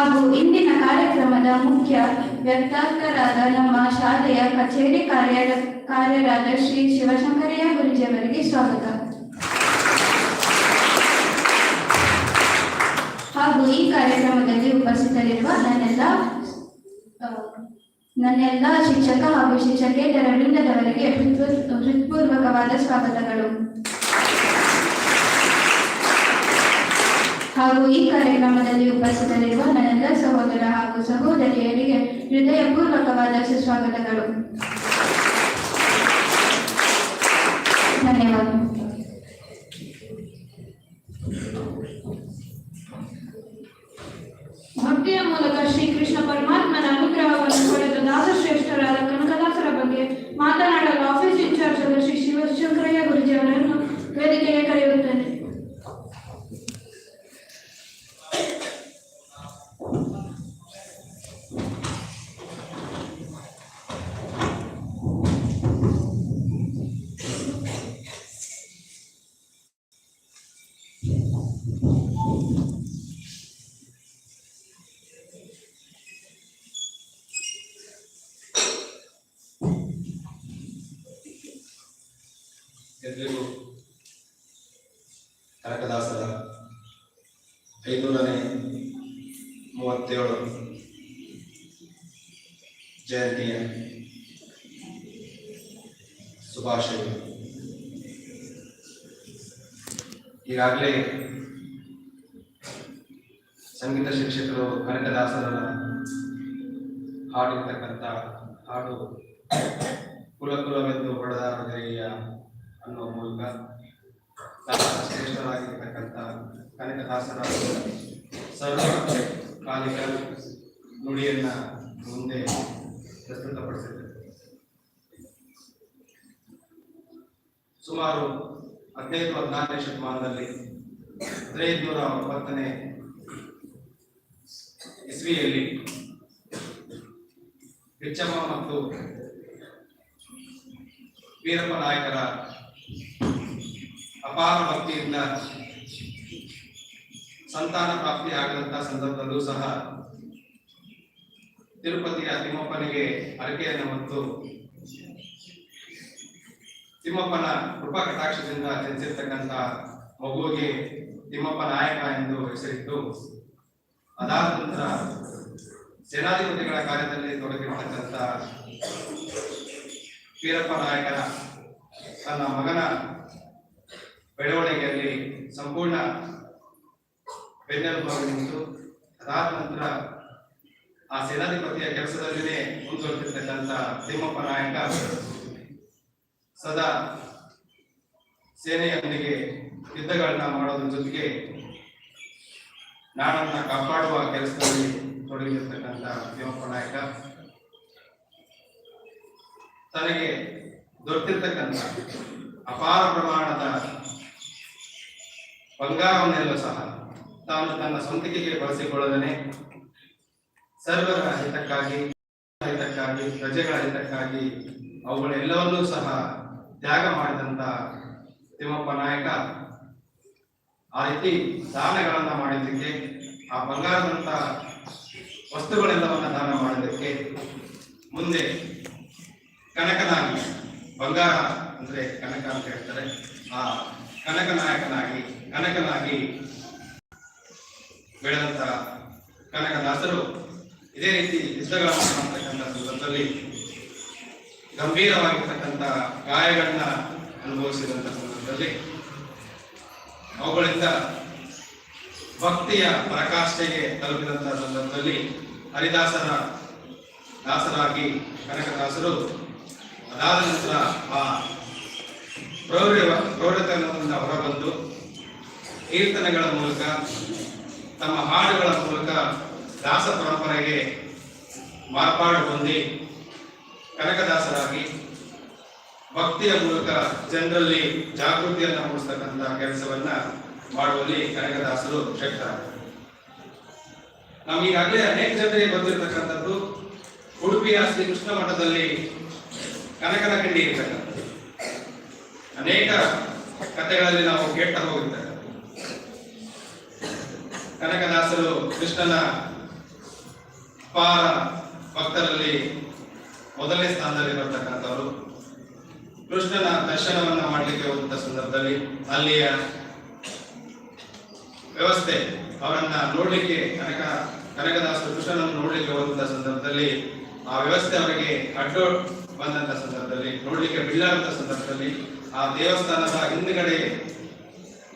ಹಾಗೂ ಇಂದಿನ ಕಾರ್ಯಕ್ರಮದ ಮುಖ್ಯ ವ್ಯಕ್ತಾರ್ಥರಾದ ನಮ್ಮ ಶಾಲೆಯ ಕಚೇರಿ ಕಾರ್ಯ, ಕಾರ್ಯರಾದ ಶ್ರೀ ಶಿವಶಂಕರಯ್ಯ ಗುರುಜಿಯವರಿಗೆ ಸ್ವಾಗತ. ಹಾಗೂ ಈ ಕಾರ್ಯಕ್ರಮದಲ್ಲಿ ಉಪಸ್ಥಿತರಿರುವ ನನ್ನೆಲ್ಲ ನನ್ನೆಲ್ಲ ಶಿಕ್ಷಕ ಹಾಗೂ ಶಿಕ್ಷಕೇತರ ವೃಂದದವರಿಗೆ ಹೃತ್ಪೂರ್ವಕವಾದ ಸ್ವಾಗತಗಳು. ಹಾಗೂ ಈ ಕಾರ್ಯಕ್ರಮದಲ್ಲಿ ಉಪಸ್ಥಿತರಿರುವ ನನ್ನೆಲ್ಲ ಸಹೋದರ ಹಾಗೂ ಸಹೋದರಿಯರಿಗೆ ಹೃದಯಪೂರ್ವಕವಾದ ಸುಸ್ವಾಗತಗಳು ಧನ್ಯವಾದಗಳು ಭಕ್ತಿಯ ಮೂಲಕ ಶ್ರೀಕೃಷ್ಣ ಪರಮಾತ್ಮನ ಅನುಗ್ರಹವನ್ನು ಪಡೆದ ದಾಸಶ್ರೇಷ್ಠರಾದ ಕನಕದಾಸರ ಬಗ್ಗೆ ಮಾತನಾಡಲು ಆಫೀಸ್ ಇನ್ಚಾರ್ಜ್ ಆದ ಶ್ರೀ ಶಿವಶಂಕರಯ್ಯ ಗುರುಜಿ ಅವರನ್ನು ವೇದಿಕೆಗೆ ಕರೆಯುತ್ತೇನೆ ಎಲ್ರಿಗೂ ಕನಕದಾಸರ ಐನೂರನೇ ಮೂವತ್ತೇಳು ಜಯಂತಿಯ ಶುಭಾಶಯಗಳು ಈಗಾಗಲೇ ಸಂಗೀತ ಶಿಕ್ಷಕರು ಕನಕದಾಸರ ಹಾಡಿರ್ತಕ್ಕಂಥ ಹಾಡು ಕುಲ ಹೊಡೆದ ಹೊಡೆದಾಡುಗೆರೆಯ ಅನ್ನುವ ಮೂಲಕ ಶ್ರೇಷ್ಠವಾಗಿರ್ತಕ್ಕಂಥ ಕನಕದಾಸರ ಸರ್ವ ಕಾಲಿಕ ನುಡಿಯನ್ನ ಮುಂದೆ ಪ್ರಸ್ತುತಪಡಿಸಿದ್ದಾರೆ. ಸುಮಾರು ಹದಿನೈದು ಹದಿನಾರನೇ ಶತಮಾನದಲ್ಲಿ ಹದಿನೈದು ನೂರ ಒಂಬತ್ತನೇ ಇಸ್ವಿಯಲ್ಲಿ ಹೆಚ್ಚಮ್ಮ ಮತ್ತು ವೀರಪ್ಪ ನಾಯಕರ ಅಪಾರ ಭಕ್ತಿಯಿಂದ ಸಂತಾನ ಪ್ರಾಪ್ತಿ ಆಗದಂತ ಸಂದರ್ಭದಲ್ಲೂ ಸಹ ತಿರುಪತಿಯ ತಿಮ್ಮಪ್ಪನಿಗೆ ಅರಕೆಯನ್ನು ಮತ್ತು ತಿಮ್ಮಪ್ಪನ ಕೃಪಾ ಕಟಾಕ್ಷದಿಂದ ಜನಿಸಿರ್ತಕ್ಕಂಥ ಮಗುವಿಗೆ ತಿಮ್ಮಪ್ಪ ನಾಯಕ ಎಂದು ಹೆಸರಿಟ್ಟು ಅದಾದ ನಂತರ ಸೇನಾಧಿಪತಿಗಳ ಕಾರ್ಯದಲ್ಲಿ ತೊಡಗಿರ್ತಕ್ಕಂಥ ವೀರಪ್ಪ ನಾಯಕನ ತನ್ನ ಮಗನ ಬೆಳವಣಿಗೆಯಲ್ಲಿ ಸಂಪೂರ್ಣ ಬೆನ್ನೆಲುಬಾಗಿ ನಿಂತು ಅದಾದ ನಂತರ ಆ ಸೇನಾಧಿಪತಿಯ ಕೆಲಸದಲ್ಲಿನೇ ಮುಂದುವರೆದಿರ್ತಕ್ಕಂಥ ತಿಮ್ಮಪ್ಪ ನಾಯಕ ಸದಾ ಸೇನೆಯೊಂದಿಗೆ ಯುದ್ಧಗಳನ್ನ ಮಾಡೋದ್ರ ಜೊತೆಗೆ ನಾಡನ್ನ ಕಾಪಾಡುವ ಕೆಲಸದಲ್ಲಿ ತೊಡಗಿರ್ತಕ್ಕಂಥ ತಿಮ್ಮಪ್ಪ ನಾಯಕ. ತನಗೆ ದೊರೆತಿರ್ತಕ್ಕಂಥ ಅಪಾರ ಪ್ರಮಾಣದ ಬಂಗಾರವನ್ನೆಲ್ಲ ಸಹ ತಾನು ತನ್ನ ಸ್ವಂತಿಕೆಗೆ ಬಳಸಿಕೊಳ್ಳದನೆ ಸರ್ವರ ಹಿತಕ್ಕಾಗಿ ಹಿತಕ್ಕಾಗಿ ಪ್ರಜೆಗಳ ಹಿತಕ್ಕಾಗಿ ಅವುಗಳೆಲ್ಲವನ್ನೂ ಸಹ ತ್ಯಾಗ ಮಾಡಿದಂತ ತಿಮ್ಮಪ್ಪ ನಾಯಕ ಆ ರೀತಿ ದಾನಗಳನ್ನ ಮಾಡಿದ್ದಕ್ಕೆ, ಆ ಬಂಗಾರದಂತ ವಸ್ತುಗಳೆಲ್ಲವನ್ನ ದಾನ ಮಾಡಿದ್ದಕ್ಕೆ ಮುಂದೆ ಕನಕನಾಗಿ ಬಂಗಾರ ಅಂದ್ರೆ ಕನಕ ಅಂತ ಹೇಳ್ತಾರೆ. ಆ ಕನಕನಾಯಕನಾಗಿ, ಕನಕನಾಗಿ ಬೆಳೆದಂತ ಕನಕದಾಸರು ಇದೇ ರೀತಿ ಯುದ್ಧಗಳನ್ನು ಮಾಡ್ತಕ್ಕಂಥ ಸಂದರ್ಭದಲ್ಲಿ ಗಂಭೀರವಾಗಿರ್ತಕ್ಕಂಥ ಗಾಯಗಳನ್ನ ಅನುಭವಿಸಿದಂಥ ಸಂದರ್ಭದಲ್ಲಿ ಅವುಗಳಿಂದ ಭಕ್ತಿಯ ಪರಾಕಾಷ್ಠೆಗೆ ತಲುಪಿದಂಥ ಸಂದರ್ಭದಲ್ಲಿ ಹರಿದಾಸರ ದಾಸರಾಗಿ ಕನಕದಾಸರು ಅದಾದ ನಂತರ ಆ ಪ್ರೌಢ ಪ್ರೌಢತನದಿಂದ ಹೊರಬಂದು ಕೀರ್ತನೆಗಳ ಮೂಲಕ, ತಮ್ಮ ಹಾಡುಗಳ ಮೂಲಕ ದಾಸ ಪರಂಪರೆಗೆ ಮಾರ್ಪಾಡು ಹೊಂದಿ ಕನಕದಾಸರಾಗಿ ಭಕ್ತಿಯ ಮೂಲಕ ಜನರಲ್ಲಿ ಜಾಗೃತಿಯನ್ನು ಮೂಡಿಸ್ತಕ್ಕಂಥ ಕೆಲಸವನ್ನ ಮಾಡುವಲ್ಲಿ ಕನಕದಾಸರು ಶಕ್ತರಾಗ್ತಾರೆ ನಮಗೀಗಾಗಲೇ ಅನೇಕ ಜನರಿಗೆ ಬಂದಿರತಕ್ಕಂಥದ್ದು ಉಡುಪಿಯ ಶ್ರೀ ಕೃಷ್ಣ ಮಠದಲ್ಲಿ ಕನಕನ ಕಂಡಿ ಇರ್ತಕ್ಕಂಥದ್ದು. ಅನೇಕ ಕಥೆಗಳಲ್ಲಿ ನಾವು ಕೇಳ್ತಾ ಹೋಗುತ್ತೇವೆ ಕನಕದಾಸರು ಕೃಷ್ಣನ ಅಪಾರ ಭಕ್ತರಲ್ಲಿ ಮೊದಲನೇ ಸ್ಥಾನದಲ್ಲಿ ಬರ್ತಕ್ಕಂಥವರು. ಕೃಷ್ಣನ ದರ್ಶನವನ್ನ ಮಾಡಲಿಕ್ಕೆ ಹೋದಂತ ಸಂದರ್ಭದಲ್ಲಿ ಅಲ್ಲಿಯ ವ್ಯವಸ್ಥೆ, ಅವರನ್ನ ನೋಡಲಿಕ್ಕೆ ಕನಕ, ಕನಕದಾಸರು ಕೃಷ್ಣನನ್ನು ನೋಡಲಿಕ್ಕೆ ಹೋದಂತ ಸಂದರ್ಭದಲ್ಲಿ ಆ ವ್ಯವಸ್ಥೆ ಅವರಿಗೆ ಅಡ್ಡು ಬಂದಂತ ಸಂದರ್ಭದಲ್ಲಿ, ನೋಡಲಿಕ್ಕೆ ಬಿಡಲಾರಂತ ಸಂದರ್ಭದಲ್ಲಿ ಆ ದೇವಸ್ಥಾನದ ಹಿಂದ್ಗಡೆ,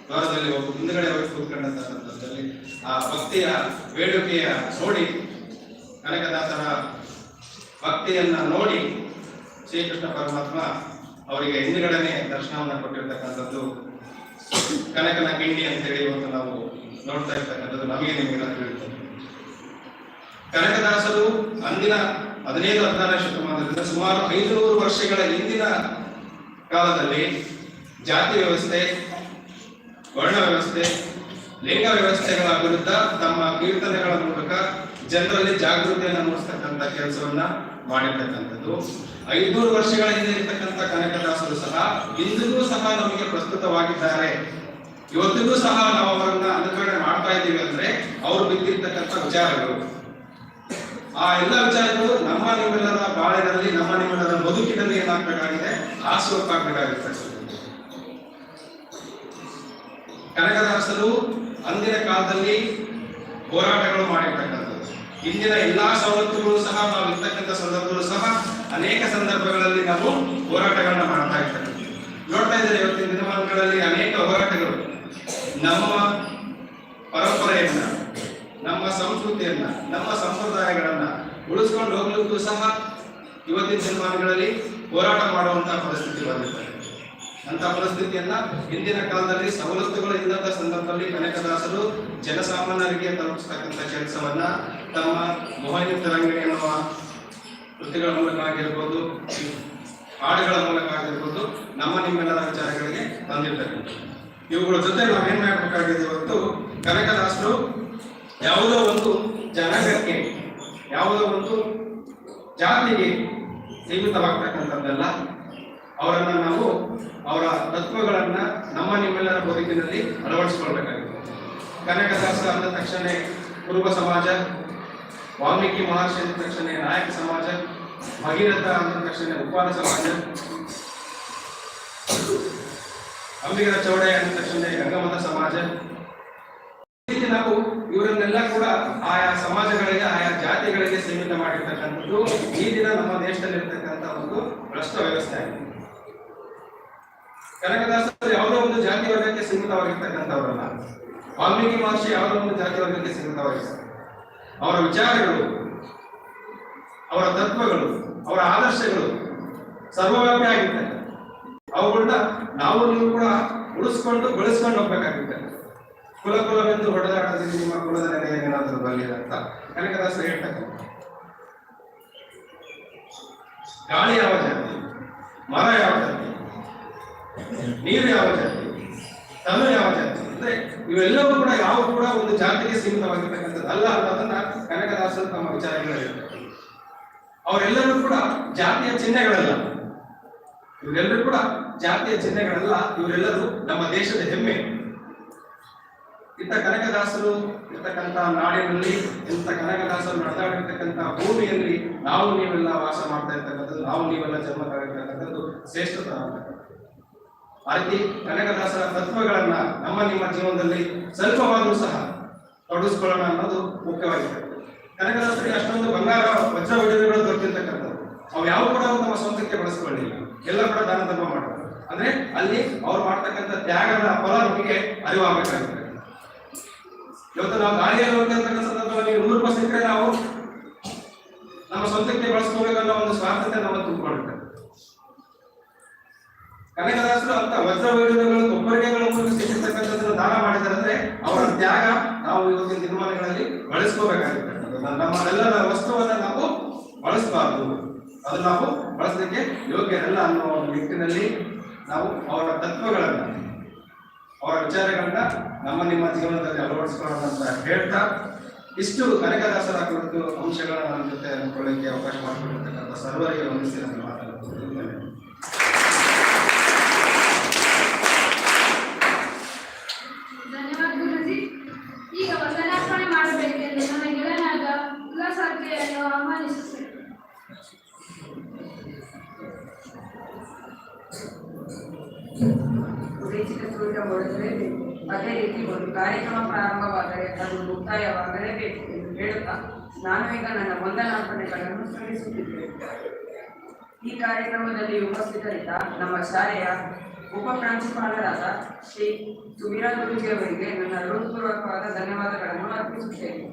ದ್ವಾರದಲ್ಲಿ ಹೋಗಿ ಹಿಂದ್ಗಡೆ ಹೋಗಿ ಕೂತ್ಕೊಂಡಂತ ಸಂದರ್ಭದಲ್ಲಿ ಆ ಭಕ್ತಿಯ ಬೇಡಿಕೆಯ ನೋಡಿ, ಕನಕದಾಸರ ಭಕ್ತಿಯನ್ನ ನೋಡಿ ಶ್ರೀಕೃಷ್ಣ ಪರಮಾತ್ಮ ಅವರಿಗೆ ಹಿಂದ್ಗಡೆನೆ ದರ್ಶನವನ್ನು ಕೊಟ್ಟಿರ್ತಕ್ಕಂಥದ್ದು ಕನಕನ ಗಿಂಡಿ ಅಂತೇಳಿ ಇವತ್ತು ನಾವು ನೋಡ್ತಾ ಇರ್ತಕ್ಕಂಥದ್ದು ನಮಗೆ ನಿಮಗೆಲ್ಲ ತಿಳಿಯುತ್ತದೆ ಕನಕದಾಸರು ಅಂದಿನ ಹದಿನೈದು ಹದಿನಾರನೇ ಶತಮಾನದಿಂದ ಸುಮಾರು ಐನೂರು ವರ್ಷಗಳ ಹಿಂದಿನ ಕಾಲದಲ್ಲಿ ಜಾತಿ ವ್ಯವಸ್ಥೆ, ವರ್ಣ ವ್ಯವಸ್ಥೆ, ಲಿಂಗ ವ್ಯವಸ್ಥೆಗಳ ವಿರುದ್ಧ ತಮ್ಮ ಕೀರ್ತನೆಗಳ ಮೂಲಕ ಜನರಲ್ಲಿ ಜಾಗೃತಿಯನ್ನು ಮೂಡಿಸ್ತಕ್ಕಂಥ ಕೆಲಸವನ್ನ ಮಾಡಿರ್ತಕ್ಕಂಥದ್ದು. ಐದೂರು ವರ್ಷಗಳ ಹಿಂದೆ ಇರ್ತಕ್ಕಂಥ ಕನಕದಾಸರು ಸಹ ಇಂದಿಗೂ ಸಹ ನಮಗೆ ಪ್ರಸ್ತುತವಾಗಿದ್ದಾರೆ. ಇವತ್ತಿಗೂ ಸಹ ನಾವು ಅವರನ್ನ ಅನುಕರಣೆ ಮಾಡ್ತಾ ಇದ್ದೀವಿ ಅಂದ್ರೆ ಅವರು ಬಿದ್ದಿರ್ತಕ್ಕಂಥ ವಿಚಾರಗಳು. ಆ ಎಲ್ಲ ವಿಚಾರಗಳು ನಮ್ಮ ನಿಮ್ಮೆಲ್ಲರ ಬಾಳಿನಲ್ಲಿ, ನಮ್ಮ ನಿಮ್ಮೆಲ್ಲರ ಬದುಕಿನಲ್ಲಿ ಏನಾಗಬೇಕಾಗಿದೆ? ಆಶ್ವಕ್ಕಾಗಬೇಕಾಗಿರ್ತಕ್ಕಂಥದ್ದು ಕನಕದಾಸರು ಅಂದಿನ ಕಾಲದಲ್ಲಿ ಹೋರಾಟಗಳು ಮಾಡಿರ್ತಕ್ಕಂಥದ್ದು. ಇಂದಿನ ಎಲ್ಲಾ ಸವಲತ್ತುಗಳು ಸಹ ನಾವು ಇರ್ತಕ್ಕಂಥ ಸಂದರ್ಭಗಳು ಸಹ ಅನೇಕ ಸಂದರ್ಭಗಳಲ್ಲಿ ನಾವು ಹೋರಾಟಗಳನ್ನ ಮಾಡ್ತಾ ಇರ್ತಕ್ಕಂಥ ನೋಡ್ತಾ ಇದ್ದಾರೆ ಇವತ್ತಿನ ದಿನಮಾನಗಳಲ್ಲಿ ಅನೇಕ ಹೋರಾಟಗಳು. ನಮ್ಮ ಪರಂಪರೆಯನ್ನ, ನಮ್ಮ ಸಂಸ್ಕೃತಿಯನ್ನ, ನಮ್ಮ ಸಂಪ್ರದಾಯಗಳನ್ನ ಉಳಿಸ್ಕೊಂಡು ಹೋಗ್ಲಿಕ್ಕೂ ಸಹ ಇವತ್ತಿನ ದಿನಮಾನಗಳಲ್ಲಿ ಹೋರಾಟ ಮಾಡುವಂತಹ ಪರಿಸ್ಥಿತಿ ಬಂದಿದೆ. ಅಂತ ಪರಿಸ್ಥಿತಿಯನ್ನ ಹಿಂದಿನ ಕಾಲದಲ್ಲಿ ಸವಲತ್ತುಗಳು ಇಲ್ಲದ ಸಂದರ್ಭದಲ್ಲಿ ಕನಕದಾಸರು ಜನಸಾಮಾನ್ಯರಿಗೆ ತಲುಪಿಸ್ತಕ್ಕಂಥ ಕೆಲಸವನ್ನ ತಮ್ಮ ಮೋಹಿನಿ ತರಂಗಿಣಿ ಎನ್ನುವ ಕೃತಿಗಳ ಮೂಲಕ ಆಗಿರ್ಬೋದು, ಹಾಡುಗಳ ಮೂಲಕ ಆಗಿರ್ಬೋದು, ನಮ್ಮ ನಿಮ್ಮೆಲ್ಲರ ವಿಚಾರಗಳಿಗೆ ತಂದಿರ್ತಕ್ಕಂಥ ಇವುಗಳ ಜೊತೆ ನಾವೇನ್ ಮಾಡಬೇಕಾಗಿದೆ ಇವತ್ತು ಕನಕದಾಸರು ಯಾವುದೋ ಒಂದು ಜನಾಂಗಕ್ಕೆ ಯಾವುದೋ ಒಂದು ಜಾತಿಗೆ ಸೀಮಿತವಾಗ್ತಕ್ಕಂಥದ್ದಲ್ಲ, ಅವರನ್ನ ನಾವು ಅವರ ತತ್ವಗಳನ್ನ ನಮ್ಮ ನಿಮ್ಮೆಲ್ಲರ ಬದುಕಿನಲ್ಲಿ ಅಳವಡಿಸಿಕೊಳ್ಬೇಕಾಗಿದೆ. ಕನಕದಾಸ ಅಂದ ತಕ್ಷಣ ಕುರುಬ ಸಮಾಜ, ವಾಲ್ಮೀಕಿ ಮಹರ್ಷಿ ಅಂದ ತಕ್ಷಣ ನಾಯಕ ಸಮಾಜ, ಭಗೀರಥ ಅಂದ ತಕ್ಷಣ ಉಪಾದ ಸಮಾಜ, ಅಂಬಿಗರ ಚೌಡೆ ಅಂದ ತಕ್ಷಣ ಗಂಗಮತ ಸಮಾಜ. ನಾವು ಇವರನ್ನೆಲ್ಲ ಕೂಡ ಆಯಾ ಸಮಾಜಗಳಿಗೆ, ಆಯಾ ಜಾತಿಗಳಿಗೆ ಸೀಮಿತ ಮಾಡಿರ್ತಕ್ಕಂಥದ್ದು ಈ ದಿನ ನಮ್ಮ ದೇಶದಲ್ಲಿ ಇರ್ತಕ್ಕಂಥ ಒಂದು ಭ್ರಷ್ಟ ವ್ಯವಸ್ಥೆ ಆಗಿದೆ. ಕನಕದಾಸರು ಯಾವುದೋ ಒಂದು ಜಾತಿ ವರ್ಗಕ್ಕೆ ಸೀಮಿತವಾಗಿರ್ತಕ್ಕಂಥವರಲ್ಲ. ವಾಲ್ಮೀಕಿ ಮಹರ್ಷಿ ಯಾವುದೋ ಒಂದು ಜಾತಿ ವರ್ಗಕ್ಕೆ ಸೀಮಿತವಾಗಿರ್ತಾರೆ ಅವರ ವಿಚಾರಗಳು, ಅವರ ತತ್ವಗಳು, ಅವರ ಆದರ್ಶಗಳು ಸರ್ವವ್ಯಾಪಿ ಆಗಿರ್ತಾರೆ ಅವುಗಳನ್ನ ನಾವು ನೀವು ಕೂಡ ಉಳಿಸ್ಕೊಂಡು ಬೆಳೆಸ್ಕೊಂಡು ಹೋಗ್ಬೇಕಾಗುತ್ತೆ ಕುಲ ಕುಲವೆಂದು ಹೊಡೆದಾಟದಲ್ಲಿ ನಿಮ್ಮ ಕುಲದ ನೆಲೆಯ ಏನಾದರೂ ಬರಲಿಲ್ಲ ಅಂತ ಕನಕದಾಸರು ಹೇಳ್ತಾರೆ ಗಾಳಿ ಯಾವ ಜಾತಿ? ಮರ ಯಾವ ಜಾತಿ? ನೀರು ಯಾವ ಜಾತಿ? ತನು ಯಾವ ಜಾತಿ? ಅಂದ್ರೆ ಇವೆಲ್ಲವೂ ಕೂಡ ಯಾವ ಕೂಡ ಒಂದು ಜಾತಿಗೆ ಸೀಮಿತವಾಗಿರ್ತಕ್ಕಂಥದ್ದು. ಅಲ್ಲ ಅನ್ನೋದನ್ನ ಕನಕದಾಸರು ತಮ್ಮ ವಿಚಾರಗಳಲ್ಲಿ ಅವರೆಲ್ಲರೂ ಕೂಡ ಜಾತಿಯ ಚಿಹ್ನೆಗಳಲ್ಲ. ಇವರೆಲ್ಲರೂ ಕೂಡ ಜಾತಿಯ ಚಿಹ್ನೆಗಳಲ್ಲ. ಇವರೆಲ್ಲರೂ ನಮ್ಮ ದೇಶದ ಹೆಮ್ಮೆ. ಇಂಥ ಕನಕದಾಸರು ಇರ್ತಕ್ಕಂಥ ನಾಡಿನಲ್ಲಿ, ಇಂಥ ಕನಕದಾಸರು ನಡೆದಾಡಿರ್ತಕ್ಕಂಥ ಭೂಮಿಯಲ್ಲಿ ನಾವು ನೀವೆಲ್ಲ ವಾಸ ಮಾಡ್ತಾ ಇರ್ತಕ್ಕಂಥದ್ದು, ನಾವು ನೀವೆಲ್ಲ ಜನ್ಮ ತಾಗಿರ್ತಕ್ಕಂಥದ್ದು ಶ್ರೇಷ್ಠತ. ಆ ರೀತಿ ಕನಕದಾಸರ ತತ್ವಗಳನ್ನ ನಮ್ಮ ನಿಮ್ಮ ಜೀವನದಲ್ಲಿ ಸ್ವಲ್ಪವಾದರೂ ಸಹ ತೊಡಗಿಸ್ಕೊಳ್ಳೋಣ ಅನ್ನೋದು ಮುಖ್ಯವಾಗಿದೆ. ಕನಕದಾಸರಿಗೆ ಅಷ್ಟೊಂದು ಬಂಗಾರ, ವಜ್ರ ವಿಡಿಯೋಗಳು ದೊರೆತಿರ್ತಕ್ಕಂಥದ್ದು. ಅವು ಯಾವ ಕೂಡ ತಮ್ಮ ಸ್ವಂತಕ್ಕೆ ಬಳಸ್ಕೊಳ್ಳಿಲ್ಲ. ಎಲ್ಲ ಕೂಡ ದಾನ ಧರ್ಮ ಮಾಡ್ತಾರೆ. ಅಂದ್ರೆ ಅಲ್ಲಿ ಅವ್ರು ಮಾಡ್ತಕ್ಕಂಥ ತ್ಯಾಗದ ಫಲ ನಮಗೆ ಅರಿವಾಗಬೇಕಾಗುತ್ತೆ ಇವತ್ತು ನಾವು ಗಾಳಿಯಲ್ಲಿ ಹೋಗ್ತಿರ್ತಕ್ಕಂಥ ಸಂದರ್ಭದಲ್ಲಿ ನೂರು ರೂಪಾಯಿ ಸಿಕ್ಕರೆ ನಾವು ನಮ್ಮ ಸ್ವಂತಕ್ಕೆ ಬಳಸ್ಕೋಬೇಕನ್ನೋ ಒಂದು ಸ್ವಾರ್ಥತೆ ನಮ್ಮ ತುಂಬಿಕೊಳ್ಳುತ್ತೆ. ಕನಕದಾಸರು ಅಂತ ವಜ್ರ ವೈಢೂರ್ಯಗಳು ಕೊಬ್ಬರಿಗೆಗಳ ಮೂಲಕ ಸಿಕ್ಕಿರ್ತಕ್ಕಂಥದ್ದನ್ನು ದಾನ ಮಾಡಿದ್ದಾರೆ ಅಂದ್ರೆ ಅವರ ತ್ಯಾಗ ನಾವು ಇವತ್ತಿನ ದಿನಮಾನಗಳಲ್ಲಿ ಬಳಸ್ಕೋಬೇಕಾಗುತ್ತೆ. ನಮ್ಮನ್ನೆಲ್ಲರ ವಸ್ತುವನ್ನ ನಾವು ಬಳಸಬಾರದು. ಅದು ನಾವು ಬಳಸಲಿಕ್ಕೆ ಯೋಗ್ಯರಲ್ಲ ಅನ್ನೋ ಒಂದು ನಿಟ್ಟಿನಲ್ಲಿ ನಾವು ಅವರ ತತ್ವಗಳನ್ನ, ಅವರ ವಿಚಾರಗಳನ್ನ ನಮ್ಮ ನಿಮ್ಮ ಜೀವನದಲ್ಲಿ ಅಳವಡಿಸಿಕೊಳ್ಳೋಣ ಅಂತ ಹೇಳ್ತಾ ಇಷ್ಟು ಕನಕದಾಸರ ಕುರಿತು ಅಂಶಗಳನ್ನು ನನ್ನ ಜೊತೆ ಹಂಚಿಕೊಳ್ಳಿಕ್ಕೆ ಅವಕಾಶ ಮಾಡಿಕೊಟ್ಟಿರ್ತಕ್ಕಂಥ ಸರ್ವರಿಗೆ ವಂದಿಸಿ ನಾನು ಮಾತನಾಡಬಹುದು ಈಗ ಅದೇ ರೀತಿ ಒಂದು ಕಾರ್ಯಕ್ರಮ ಪ್ರಾರಂಭವಾದರೆ ಅದು ಮುಕ್ತಾಯವಾಗಲೇಬೇಕು ಎಂದು ಹೇಳುತ್ತಾ ನಾನು ಈಗ ನನ್ನ ವಂದನಾರ್ಪಣೆಗಳನ್ನು ಸಲ್ಲಿಸುತ್ತಿದ್ದೇನೆ. ಈ ಕಾರ್ಯಕ್ರಮದಲ್ಲಿ ಉಪಸ್ಥಿತರಿದ್ದ ನಮ್ಮ ಶಾಲೆಯ ಉಪ ಪ್ರಾಂಶುಪಾಲರಾದ ಶ್ರೀ ಸುಮೀರಾ ಗುರುಜಿ ಅವರಿಗೆ ನನ್ನ ಹೃತ್ಪೂರ್ವಕವಾದ ಧನ್ಯವಾದಗಳನ್ನು ಅರ್ಪಿಸುತ್ತೇನೆ.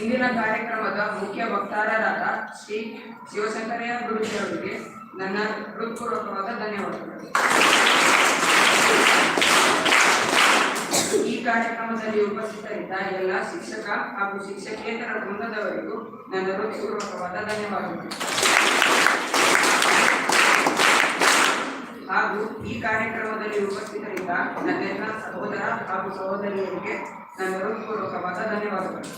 ಇಂದಿನ ಕಾರ್ಯಕ್ರಮದ ಮುಖ್ಯ ವಕ್ತಾರರಾದ ಶ್ರೀ ಶಿವಶಂಕರಯ್ಯ ಗುರುಜಿ ಅವರಿಗೆ ನನ್ನ ಹೃತ್ಪೂರ್ವಕವಾದ ಧನ್ಯವಾದಗಳು. ಈ ಕಾರ್ಯಕ್ರಮದಲ್ಲಿ ಉಪಸ್ಥಿತರಿದ್ದ ಎಲ್ಲ ಶಿಕ್ಷಕ ಹಾಗೂ ಶಿಕ್ಷಕೇತರ ವೃಂದದವರಿಗೂ ನನ್ನ ಹೃತ್ಪೂರ್ವಕವಾದ ಧನ್ಯವಾದಗಳು. ಹಾಗೂ ಈ ಕಾರ್ಯಕ್ರಮದಲ್ಲಿ ಉಪಸ್ಥಿತರಿದ್ದ ನನ್ನೆಲ್ಲ ಸಹೋದರ ಹಾಗೂ ಸಹೋದರಿಯರಿಗೆ ನನ್ನ ಹೃತ್ಪೂರ್ವಕವಾದ ಧನ್ಯವಾದಗಳು.